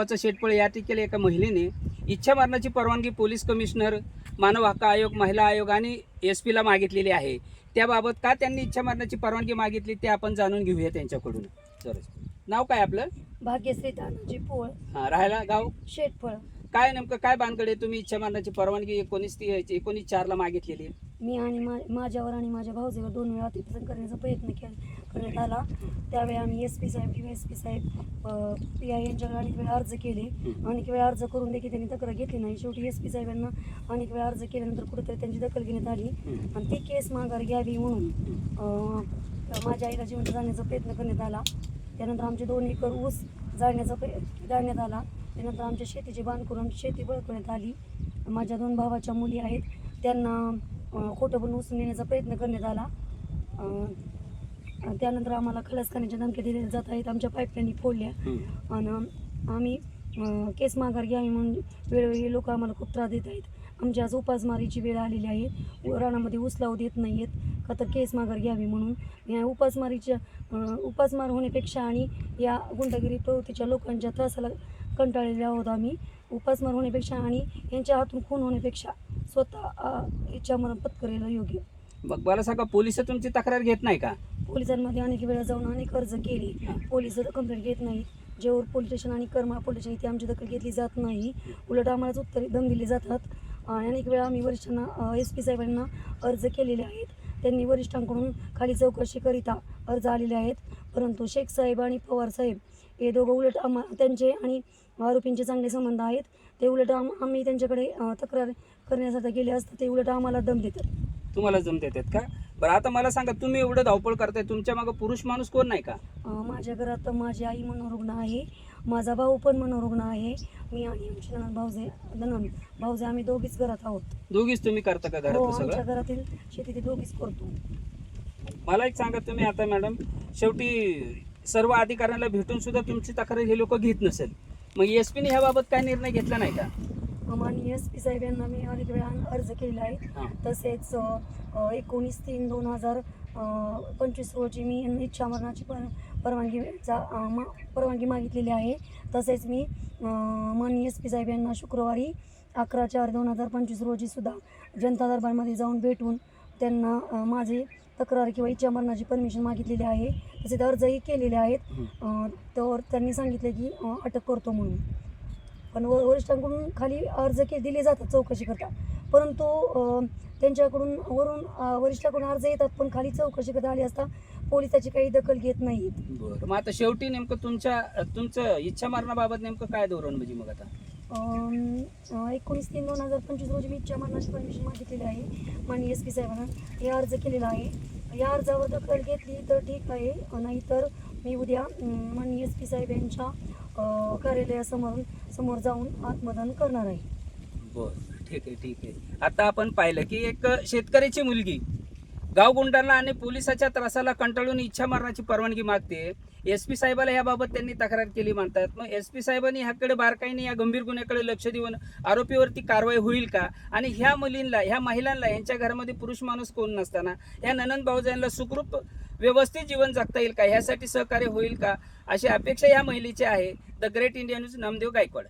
बाबाचं शेटपळ या ठिकाणी एका महिलेने इच्छा मरणाची परवानगी पोलीस कमिशनर मानव हक्क आयोग महिला आयोग आणि एस पीला मागितलेली आहे. त्याबाबत का त्यांनी इच्छा मरणाची परवानगी मागितली ते आपण जाणून घेऊया त्यांच्याकडून. सरस नाव काय आपलं? भाग्यश्री तानाजी पोळ. हां राहायला गाव? शेटफळ काय नेमकं काय बांधकडे तुम्ही इच्छा मरणाची परवानगी एकोणीस ती एकोणीस चारला मागितलेली आहे. मी आणि मा माझ्यावर आणि माझ्या भाऊजीवर दोन वेळा अतिप्रसंग करण्याचा प्रयत्न केला करण्यात आला. त्यावेळी आम्ही एस पी साहेब किंवा एस पी साहेब पी आय यांच्याकडे अनेक वेळा अर्ज केले. अनेक वेळा अर्ज करून देखील त्यांनी तक्रार घेतली नाही. शेवटी एस पी साहेबांना अनेक वेळा अर्ज केल्यानंतर कुठेतरी त्यांची दखल घेण्यात आली. आणि ती केस माघार घ्यावी म्हणून माझ्या आईला जिवंत जाण्याचा प्रयत्न करण्यात आला. त्यानंतर आमचे दोन एकर ऊस जाळण्याचा प्रय जाळण्यात आला. त्यानंतर आमच्या शेतीची बांध करून शेती बळकवण्यात आली. माझ्या दोन भावाच्या मुली आहेत. त्यांना खोटं पण उचलून नेण्याचा प्रयत्न करण्यात आला. त्यानंतर आम्हाला खलास करण्याच्या धमक्या दिल्या जात आहेत. आमच्या पाईपलाईनी फोडल्या. आणि आम्ही केस माघार घ्यावी म्हणून वेळोवेळी लोक आम्हाला खूप त्रास देत आहेत. आमच्या आज उपासमारीची वेळ आलेली आहे. व रानामध्ये ऊस लावू देत नाही आहेत का तर केस माघार घ्यावी म्हणून. या उपासमारीच्या उपासमार होण्यापेक्षा आणि या गुंडगिरी प्रवृत्तीच्या लोकांच्या त्रासाला कंटाळलेले आहोत आम्ही. उपासमार होण्यापेक्षा आणि यांच्या हातून खून होण्यापेक्षा स्वतः इच्छामरण पत्करायला योग्य. मग मला सांगा पोलीस तुमची तक्रार घेत नाही का? पोलिसांमध्ये अनेक वेळा जाऊन अनेक अर्ज केले. पोलीस कंप्लेंट घेत नाहीत. जेऊर पोलीस स्टेशन आणि करमाळ पोलीस स्टेशन इथे आमची दखल घेतली जात नाही. उलट आम्हालाच उत्तरे दम दिली जातात. आणि अनेक वेळा आम्ही वरिष्ठांना एस पी साहेबांना अर्ज केलेले आहेत. त्यांनी वरिष्ठांकडून खाली चौकशीकरिता अर्ज आलेले आहेत. परंतु शेख साहेब आणि पवार साहेब हे दोघं उलट आम्हा त्यांचे आणि आरोपींचे चांगले संबंध आहेत. ते उलट आम आम्ही त्यांच्याकडे तक्रार करण्यासाठी गेले असता ते उलट आम्हाला दम देतात. तुम्हाला जम देतात का? बरं आता मला सांगा तुम्ही एवढं धावपळ करताय तुमच्या मागं पुरुष माणूस कोण नाही का? अं, माझ्या घरात माझी आई मनोरुग्ण आहे माझा भाऊ पण मनोरुग्ण आहे मी आणि आमची ननंद भाऊजे ननंद भाऊजे आम्ही दोघीच घरात आहोत. दोघीच तुम्ही करता का हो घरात आमच्या सगळं घरातील शेती ते दोघीच करतो. मला एक सांगा तुम्ही आता मॅडम शेवटी सर्व अधिकाऱ्यांना भेटून सुद्धा तुमची तक्रार हे लोक घेत नसेल. मग एस पीने ह्याबाबत काय निर्णय घेतला नाही का? आणि एस पी साहेब यांना मी अनेक वेळा अर्ज केलेला आहे. तसेच एकोणीस तीन दोन हजार पंचवीस रोजी मी इच्छा मरणाची पर परवानगीचा परवानगी मागितलेली आहे. तसेच मी माननीय एस पी साहेब यांना शुक्रवारी अकरा चार दोन हजार पंचवीस रोजी सुद्धा जनता दरबारमध्ये जाऊन भेटून त्यांना माझे तक्रार किंवा इच्छा मरणाची परमिशन मागितलेली आहे. तसेच अर्जही केलेले आहेत. तर त्यांनी सांगितले की अटक करतो म्हणून. पण व वरिष्ठांकडून खाली अर्ज के दिले जातात चौकशी करता. परंतु त्यांच्याकडून वरून वरिष्ठाकडून अर्ज येतात पण खाली चौकशी करता आली असता पोलिसाची काही दखल घेत नाहीत. बरं. मग आता शेवटी नेमकं तुमच्या तुमचं इच्छा मरणाबाबत नेमकं काय धोरण म्हणजे मग आता? एकोणीस तीन दोन हजार पंचवीस रोजी मी इच्छा मरणाची परमिशन मागितलेली आहे. माननीय एस पी साहेबांना हे अर्ज केलेला आहे. या अर्जावर दखल घेतली तर ठीक आहे. नाहीतर मी उद्या माननीय एस पी साहेब यांच्या कार्यालयासमोर समोर जाऊन आत्मदान करणार आहे. बर ठीक आहे ठीक आहे. आता आपण पाहिलं की एक शेतकऱ्याची मुलगी गावगुंडांना आणि पोलिसाच्या त्रासाला कंटाळून इच्छा मरणाची परवानगी मागते. एस पी साहेबाला याबाबत त्यांनी तक्रार केली म्हणतात. मग एस पी साहेबांनी ह्याकडे बारकाईने या गंभीर गुन्ह्याकडे लक्ष देऊन आरोपीवरती कारवाई होईल का? आणि ह्या मुलींना ह्या महिलांना यांच्या घरामध्ये पुरुष माणूस कोण नसताना? ह्या ननंद भाऊजांना सुखरूप व्यवस्थित जीवन जगता येईल का? ह्यासाठी सहकार्य होईल का? अशी अपेक्षा या महिलेची आहे. The Great India News Namdev Gaikwad.